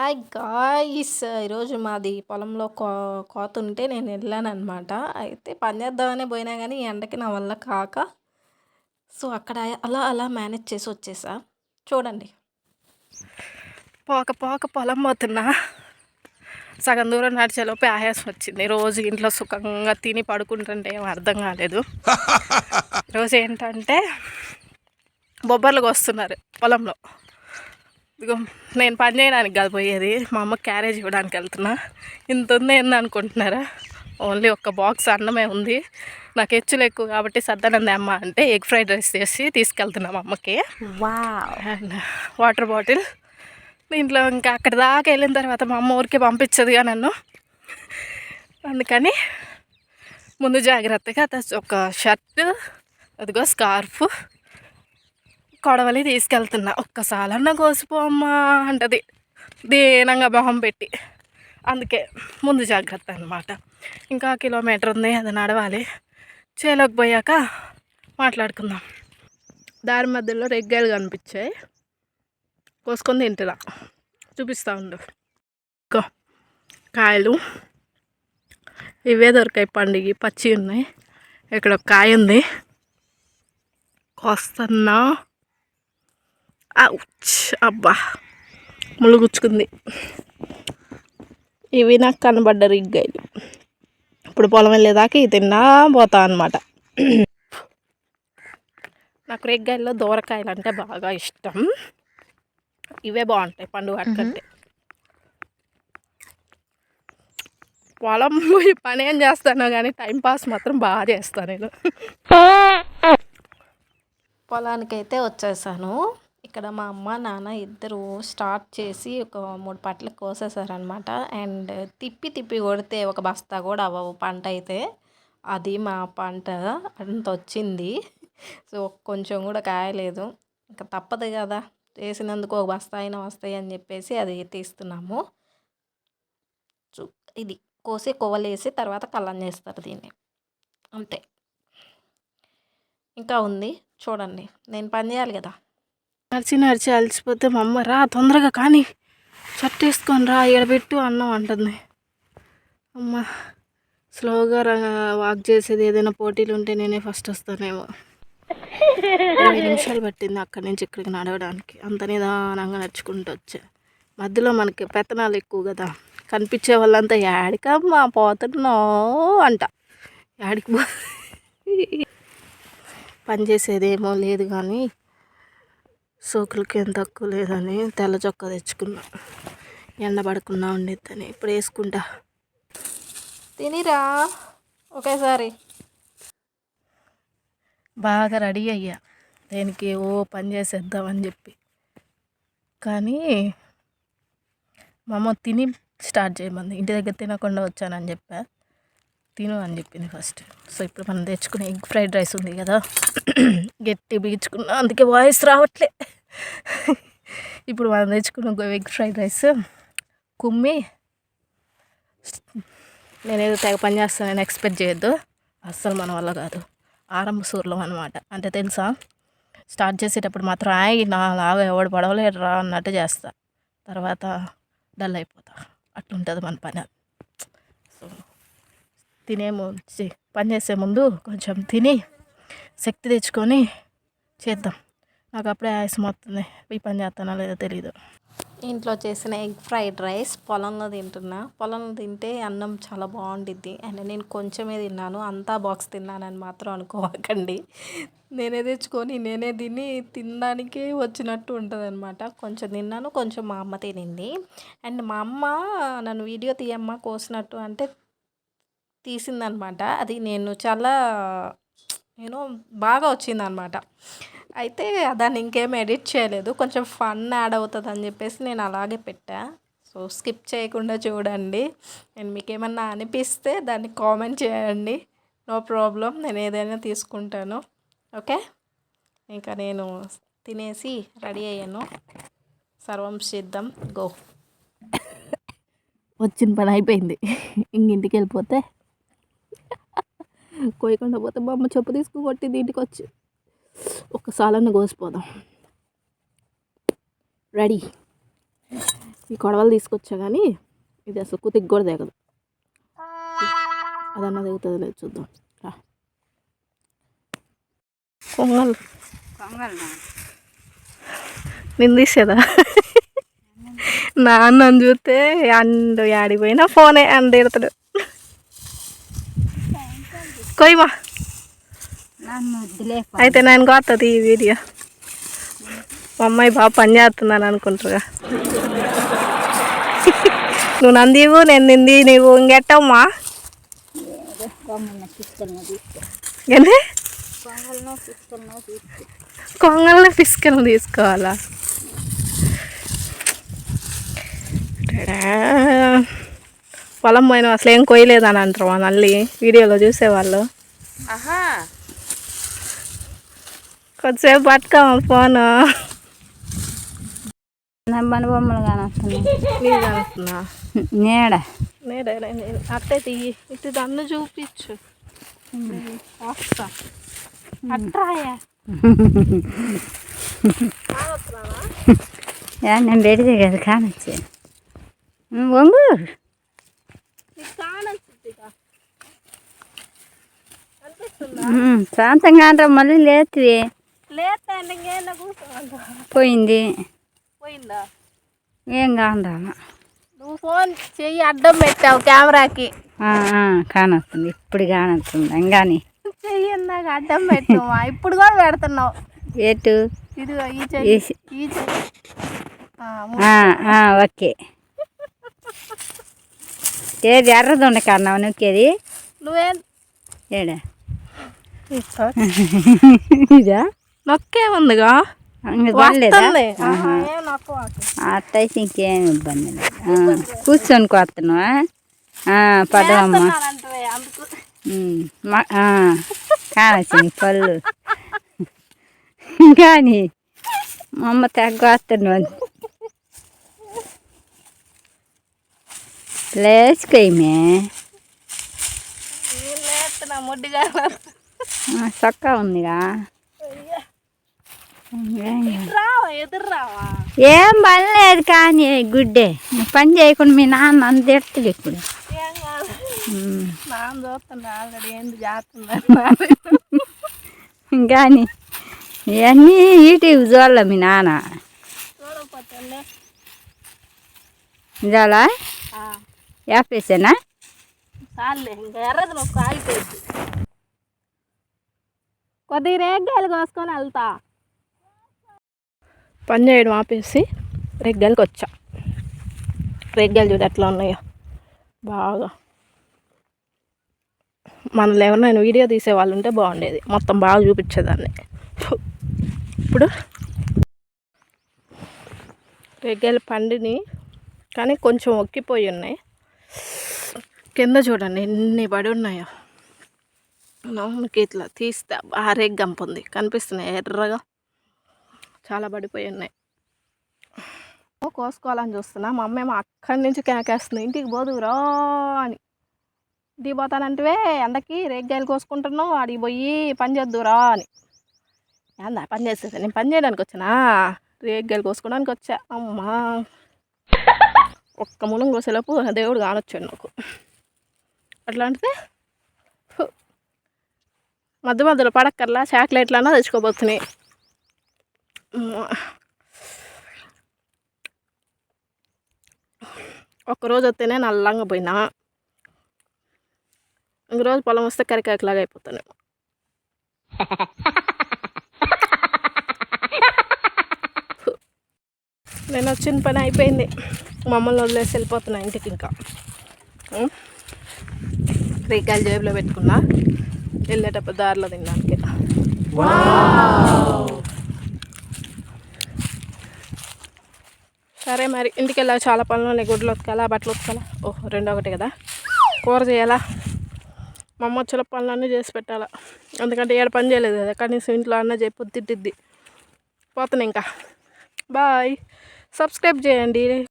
Hi guys. ఈరోజు మాది పొలంలో కో కోత ఉంటే నేను వెళ్ళానమాట అయితే పని చేద్దామనే పోయినా కానీ ఈ ఎండకి నా వల్ల కాక. సో అక్కడ అలా అలా మేనేజ్ చేసి వచ్చేసా. చూడండి. పోక పోక పొలం పోతున్నా. సగం దూరం నడిచేలోపే ఆయాసం వచ్చింది. రోజు ఇంట్లో సుఖంగా తిని పడుకుంటుంటే ఏం అర్థం కాలేదు. రోజు ఏంటంటే బొబ్బర్లు వస్తున్నారు పొలంలో. ఇదిగో నేను పని చేయడానికి కాదు పోయేది. మా అమ్మ క్యారేజ్ ఇవ్వడానికి వెళ్తున్నా. ఇంత ఉంది ఏంది అనుకుంటున్నారా? ఓన్లీ ఒక్క బాక్స్ అన్నమే ఉంది. నాకు హెచ్చులు ఎక్కువ కాబట్టి సద్దనంది అమ్మ అంటే ఎగ్ ఫ్రైడ్ రైస్ చేసి తీసుకెళ్తున్నాం అమ్మకి. And water bottle. దీంట్లో ఇంకా అక్కడ దాకా వెళ్ళిన తర్వాత మా అమ్మ ఊరికే పంపించదుగా నన్ను. అందుకని ముందు జాగ్రత్తగా ఒక షర్ట్ అదిగో స్కార్ఫ్ కొడవలి తీసుకెళ్తున్నా. ఒక్కసారన్నా కోసిపోమ్మా అంటది. దీనంగా మొహం పెట్టి. అందుకే ముందు జాగ్రత్త అనమాట ఇంకా కిలోమీటర్ ఉంది అది నడవాలి. చేలోకి పోయాక మాట్లాడుకుందాం. దారి మధ్యలో రెగ్గాయలు కనిపించాయి. కోసుకొని తింటున్నా. చూపిస్తూ ఉండు. కాయలు. ఇవే దొరికాయి పండుగ పచ్చి ఉన్నాయి. ఇక్కడ ఒక కాయ ఉంది. కోస్తున్నా. అబ్బా. ములుగుచ్చుకుంది ఇవి నాకు కనబడ్డ రిగ్గాయలు ఇప్పుడు పొలం వెళ్ళేదాకా ఇవి తిన్నా పోతా అనమాట నాకు రిగ్గాయల్లో దూరకాయలు అంటే బాగా ఇష్టం. ఇవే బాగుంటాయి పండుగ వాటికంటే పొలం పోయి పని ఏం చేస్తానో కానీ టైంపాస్ మాత్రం బాగా చేస్తాను నేను. పొలానికైతే వచ్చేసాను. ఇక్కడ మా అమ్మ నాన్న ఇద్దరు స్టార్ట్ చేసి ఒక మూడు పట్ల కోసేసారనమాట అండ్ తిప్పి తిప్పి కొడితే ఒక బస్తా కూడా అవ్వవు పంట అయితే. అది మా పంట అంత వచ్చింది. సో కొంచెం కూడా కాయలేదు. ఇంకా తప్పదు కదా. చేసినందుకు ఒక బస్తా అయినా వస్తాయి అని చెప్పేసి అది తీస్తున్నాము. ఇది కోసి కొవ్వలేసి తర్వాత కళ్ళం చేస్తారు దీన్ని. అంతే. ఇంకా ఉంది. చూడండి. నేను పని చేయాలి కదా. నడిచి నడిచి అలసిపోతే మా అమ్మ రా తొందరగా కానీ షర్ట్ వేసుకొని రా ఎడబెట్టు అన్నం అంటుంది. అమ్మ స్లోగా వాక్ చేసేది ఏదైనా పోటీలు ఉంటే నేనే ఫస్ట్ వస్తానేమో. ఇరవై నిమిషాలు పట్టింది అక్కడి నుంచి ఇక్కడికి నడవడానికి. అంత నిదానంగా నడుచుకుంటూ వచ్చా. మధ్యలో మనకి పెత్తనాలు ఎక్కువ కదా. కనిపించే వాళ్ళంతా యాడికమ్మా పోతున్నావు అంట. యాడికి పని చేసేదేమో లేదు కానీ సోకులకి ఏం తక్కువ లేదని తెల్ల చొక్కా తెచ్చుకున్నా. ఎండ పడకుండా ఉండిద్దని. ఇప్పుడు వేసుకుంటా. తినిరా. ఒకేసారి. బాగా రెడీ అయ్యా. దేనికి ఓ పని చేసేద్దామని చెప్పి. కానీ మా అమ్మ తిని స్టార్ట్ చేయమంది. ఇంటి దగ్గర తినకుండా వచ్చానని చెప్పా. తిను అని చెప్పింది ఫస్ట్ సో ఇప్పుడు మనం తెచ్చుకునే ఎగ్ ఫ్రైడ్ రైస్ ఉంది కదా. గట్టి బిగించుకున్నా అందుకే వాయిస్ రావట్లే. ఇప్పుడు మనం తెచ్చుకున్న ఎగ్ ఫ్రైడ్ రైస్ కుమ్మి. నేనేదో తెగ పని చేస్తానని ఎక్స్పెక్ట్ చేయొద్దు. అస్సలు మన వల్ల కాదు. ఆరంభ సూర్లం అనమాట అంటే తెలుసా? స్టార్ట్ చేసేటప్పుడు మాత్రం ఆగి నా లాగా ఎవడు పడవలేడు రా అన్నట్టు చేస్తా. తర్వాత డల్ అయిపోతా. అట్లుంటుంది మన పని. తినే పని చేసే ముందు కొంచెం తిని శక్తి తెచ్చుకొని చేద్దాం. నాకు అప్పుడే ఆయాసం వస్తుంది. ఈ పని చేస్తానో లేదో తెలీదు. ఇంట్లో చేసిన ఎగ్ ఫ్రైడ్ రైస్ పొలంలో తింటున్నా. పొలంలో తింటే అన్నం చాలా బాగుండిద్ది. అండ్ నేను కొంచెమే తిన్నాను. అంతా బాక్స్ తిన్నానని మాత్రం అనుకోకండి నేనే తెచ్చుకొని నేనే తిని తినడానికి వచ్చినట్టు ఉంటుంది అనమాట కొంచెం తిన్నాను కొంచెం మా అమ్మ తినింది. అండ్ మా అమ్మ నన్ను వీడియో తీయమ్మ కోసినట్టు అంటే తీసిందనమాట. అది నేను చాలా నేను బాగా వచ్చిందనమాట. అయితే దాన్ని ఇంకేం ఎడిట్ చేయలేదు. కొంచెం ఫన్ యాడ్ అవుతుంది అని చెప్పేసి నేను అలాగే పెట్టా. సో స్కిప్ చేయకుండా చూడండి. నేను మీకు ఏమన్నా అనిపిస్తే దాన్ని కామెంట్ చేయండి. No problem. నేను ఏదైనా తీసుకుంటాను. ఓకే? ఇంకా నేను తినేసి రెడీ అయ్యాను. సర్వం సిద్ధం. గో. వచ్చిన పని అయిపోయింది. ఇంక ఇంటికి వెళ్ళిపోతే కోయకుండా పోతే మా అమ్మ చెప్పు తీసుకుని కొట్టింది ఇంటికి వచ్చి ఒక్కసాలన్న కోసిపోదాం. రెడీ. ఈ కొడవలు తీసుకొచ్చా కానీ ఇది అసలు కుతికి కూడా దిగదు అదన్నా దిగుతుంది లేదు చూద్దాం. కొంగలు. నేను తీసేదా? నాన్న చూస్తే అండు ఆడిపోయినా ఫోనే అండు ఎడతాడు. వద్దులే అయితే నేను కొత్తది ఈ వీడియో. మా అమ్మాయి బాగా పని చేస్తున్నాను అనుకుంటారుగా. నువ్వు నందివు నేను నింది నీవు ఇంకెట్టమ్మా కొంగల్ని పిసుకలు తీసుకోవాలా. పొలం పోయిన అసలు ఏం కొయ్యలేదని అంటారు మా మళ్ళీ వీడియోలో చూసేవాళ్ళు. కొద్దిసేపు పట్టుకోమా ఫోను. నమ్మని బొమ్మలు నీడ. నేడే అట్టే తీయి. ఇటు దన్ను చూపించు. వస్తా. అట్రాయా. నేను పెడితే కదా కానొచ్చే వంగు. శాంతంగా అంటాం మళ్ళీ కూర్చోండి పోయింది. పోయిందా? ఏం నువ్వు ఫోన్ చెయ్యి అడ్డం పెట్టావు కెమెరాకి. కానొస్తుంది ఇప్పుడు కానొస్తుంది అంగాని చెయ్యి అడ్డం పెట్టావా? ఇప్పుడు కూడా పెడుతున్నావు. ఎటు? ఇదిగో ఈ చెయ్యి ఈ- ఓకే. ఏది ఎర్రది ఉండ కన్నా నొక్కేది నువ్వేం? ఏడా? ఇదా? నొక్కే ఉందిగా. అట్టయితే ఇంకేం ఇబ్బంది లేదు. కూర్చొని కొత్తనువా పదవమ్మ. కానొచ్చింది పళ్ళు. కానీ మా అమ్మ తెగొస్తాను లేస్తున్నా ముడ్డిగా చొక్కా ఉందిగా. ఏం పని లేదు కానీ గుడ్డే. పని చేయకుండా మీ నాన్న అంత తిడతాడు ఇప్పుడు. కానీ ఇవన్నీ యూట్యూబ్ చూడాల మీ నాన్న. చూడకపోతే ఇదాలా యాపేసానా? చాలే ఇంకా ఎర్రది నువ్వు కాలిపోయింది కొద్దిగా రేగ్గాయలు కోసుకొని వెళ్తా. పని చేయడం ఆపేసి రెగ్గాయలకి వచ్చా. రెగ్గాయలు చూడు ఎట్లా ఉన్నాయో. బాగా. మనలో ఎవరైనా వీడియో తీసే వాళ్ళు ఉంటే బాగుండేది. మొత్తం బాగా చూపించేదాన్ని. ఇప్పుడు రెగ్గాయలు పండిని కానీ కొంచెం ఒక్కిపోయి ఉన్నాయి. కింద చూడండి ఎన్ని పడి ఉన్నాయో. నోముకి ఇట్లా తీస్తే భారే గంప ఉంది కనిపిస్తున్నాయి ఎర్రగా. చాలా పడిపోయి ఉన్నాయి. ఓ, కోసుకోవాలని చూస్తున్నా. మా అమ్మ ఏమో అక్కడి నుంచి కేకేస్తుంది. ఇంటికి పోదురా అని. ఇంటికి పోతానంటే ఎండకి రేగ్గాయలు కోసుకుంటున్నావు అడిగి పోయి పని చేద్దురా అని. ఏందా పని చేసేది? నేను పని చేయడానికి వచ్చినా? రేగ్గాయలు కోసుకోవడానికి వచ్చా? అమ్మా. ఒక్క ములం కోసేలోపు దేవుడు కానొచ్చాడు నాకు. అట్లాంటిది. మధ్య మధ్యలో పడక్కర్లా చాక్లెట్లన్నా తెచ్చుకోబోతున్నాయి అమ్మా. ఒక్కరోజు వస్తేనే నల్లంగా పోయినా. ఇంకరోజు పొలం వస్తే కరికాకలాగా అయిపోతాను. నేను వచ్చిన పని అయిపోయింది. మమ్మల్ని వదిలేసి వెళ్ళిపోతున్నా ఇంటికి ఇంకా. రేకాయలు జేబులో పెట్టుకున్నా వెళ్ళేటప్పుడు దారిలో తినడానికి. సరే మరి ఇంటికి వెళ్ళా చాలా పనులు ఉన్నాయి గుడ్లు ఉతకాలా బట్టలు ఉతకాలా? ఓహో రెండో ఒకటి కదా? కూర చేయాలా? మా అమ్మ వచ్చే పనులన్నీ చేసి పెట్టాలా. ఎందుకంటే ఏడు పని చేయలేదు కదా కనీసం ఇంట్లో అన్న చెప్పు తిట్టిద్ది. పోతాను ఇంకా. బాయ్. సబ్స్క్రైబ్ చేయండి.